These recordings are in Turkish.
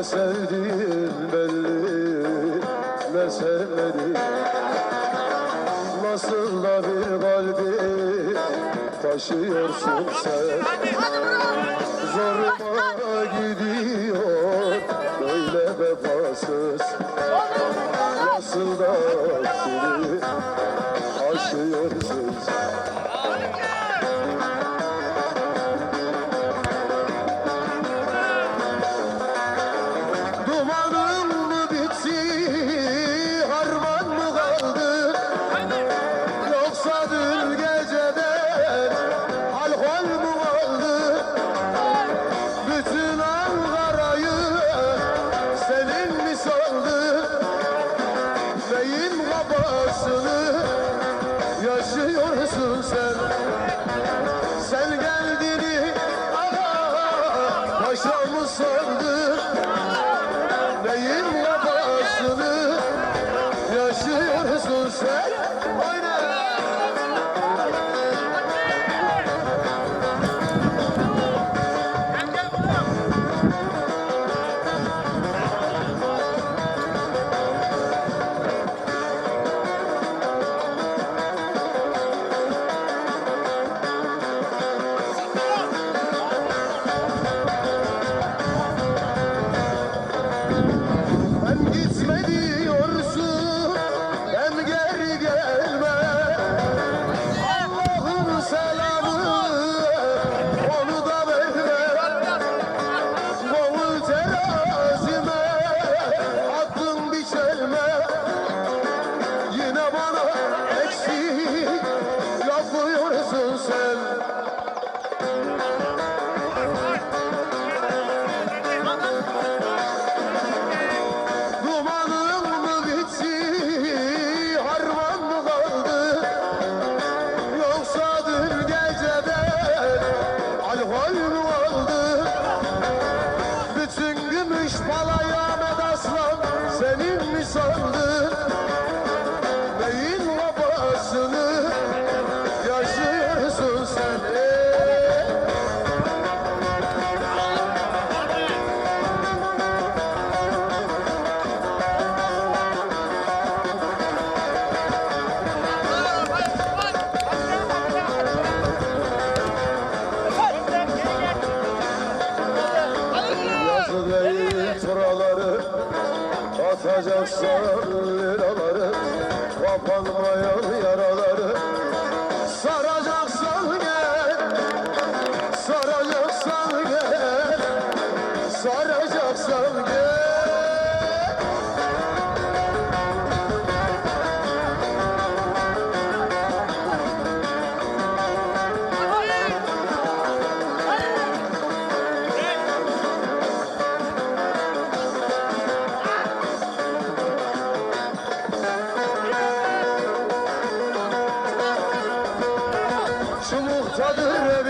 Ne sevdiğin belli Ne sevmedin Nasıl da bir kalbi Taşıyorsun sen. Zoruma gidiyor Böyle vefasız. Nasıl da Ateş yanı söndü çadırı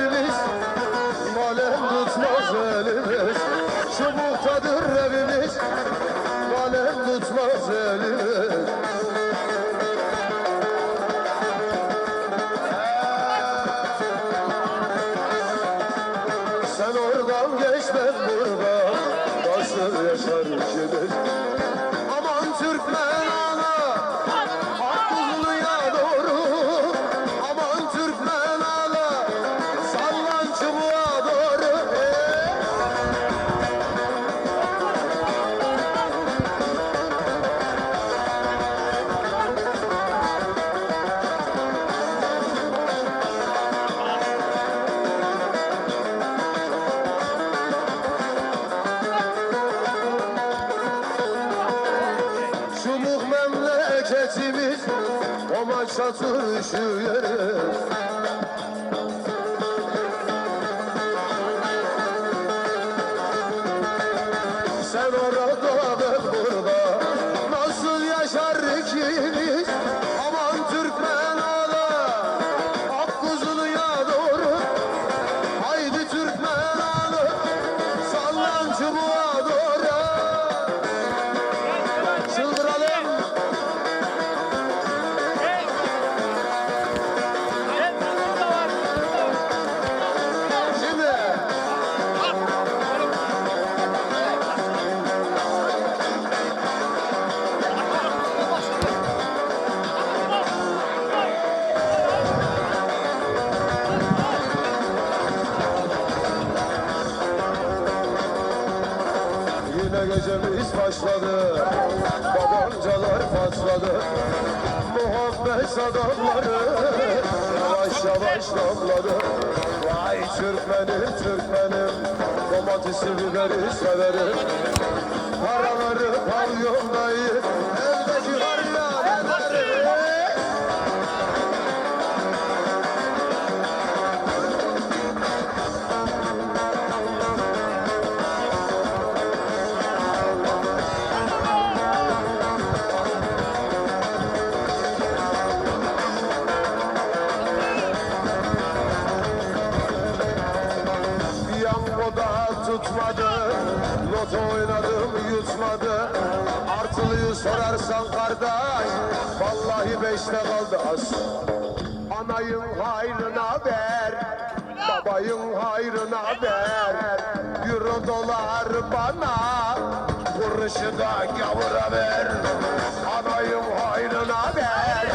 sesimiz o maça düşüyor başladı. Babancalar patladı Muhabbet adamları Yavaş yavaş damladı. Vay Türkmenim Türkmenim Domatesi biberi severim Loto oynadım yutmadı Artılıyı sorarsan kardeş Vallahi beşte kaldı. Az Anayın hayrına ver Babayın hayrına ver. Euro dolar bana Kuruşu da gavura ver. Anayın hayrına ver